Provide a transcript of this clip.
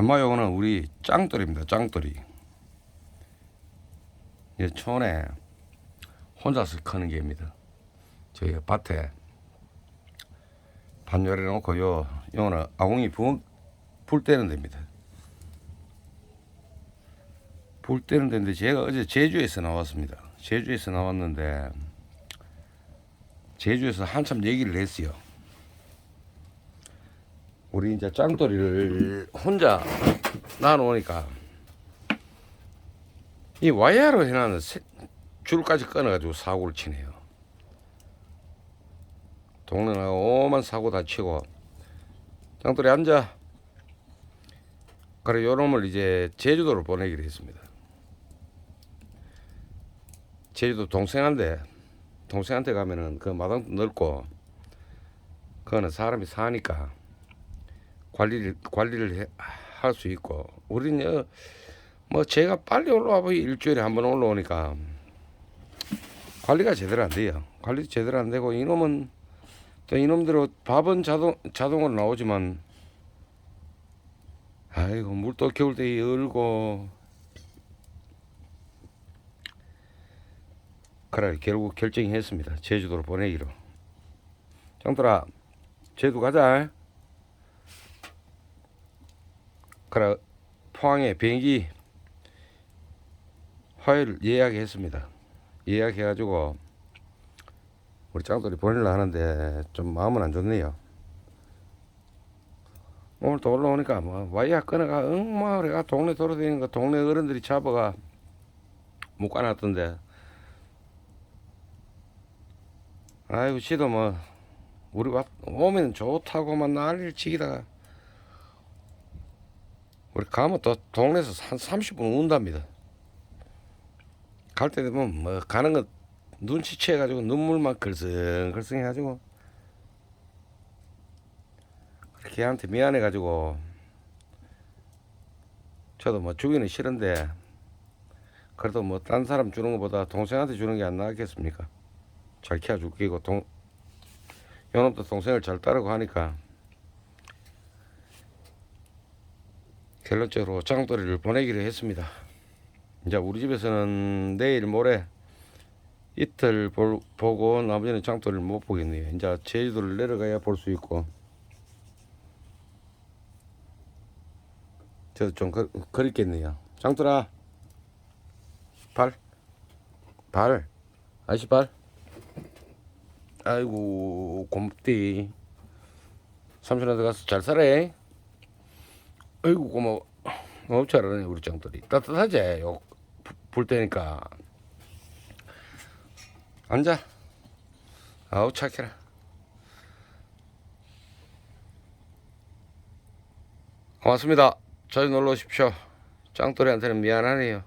엄마 요거는 우리 짱돌입니다. 짱돌이. 이 촌에 혼자서 크는 개입니다. 저희 밭에 반열에 놓고 요 요거는 아궁이 부, 불 때는 됩니다. 불 때는 되는데 제가 어제 제주에서 나왔습니다. 제주에서 나왔는데 제주에서 한참 얘기를 했어요. 우리 이제 짱돌이를 혼자 놔놓으니까 이 와이어로 해놨는 세- 줄까지 끊어가지고 사고를 치네요. 동네 나가 오만 사고 다 치고 짱돌이 앉아. 그래 요놈을 이제 제주도로 보내기로 했습니다. 제주도 동생한테 동생한테 가면은 그 마당 넓고 그거는 사람이 사니까 관리를 관리를 할 수 있고 우리는 뭐 제가 빨리 올라와 보이 일주일에 한 번 올라오니까 관리가 제대로 안 돼요. 관리 제대로 안 되고 이놈은 또 이놈대로 밥은 자동 자동으로 나오지만 아이고 물도 겨울 때 열고 그래 결국 결정했습니다. 제주도로 보내기로. 정돌아 제주 가자. 그래 포항에 비행기 화요일 예약했습니다. 예약해가지고 우리 짱돌이 보내려 하는데 좀 마음은 안 좋네요. 오늘 또 올라오니까 뭐 와이야 끊어가 응마 그래가 동네 돌아다니는 거 동네 어른들이 잡아가 묶어놨던데 아이고 지도 뭐 우리 왔 오면 좋다고만 난리를 치기다가 우리 가면 또 동네에서 한 30분 운답니다. 갈 때 되면 뭐 가는 거 눈치채 가지고 눈물만 글썽글썽 해 가지고 걔한테 미안해 가지고 저도 뭐 주기는 싫은데 그래도 뭐 딴 사람 주는 것보다 동생한테 주는 게 안 나겠습니까? 잘 키워줄 끼고 동 요놈도 동생을 잘 따르고 하니까 결론적으로 짱돌이를 보내기로 했습니다. 이제 우리 집에서는 내일 모레 이틀 볼, 보고 나머지는 짱돌이를 못 보겠네요. 이제 제주도를 내려가야 볼 수 있고 저도 좀 그, 그립겠네요. 짱돌아 발, 발, 아저씨 발. 아이고 고맙디. 삼촌한테 가서 잘 살아. 아이고 고마워. 너무 잘하네 우리 짱돌이. 따뜻하지? 요 불- 불 때니까. 앉아. 아우 착해라. 고맙습니다. 저희 놀러 오십시오. 짱돌이한테는 미안하네요.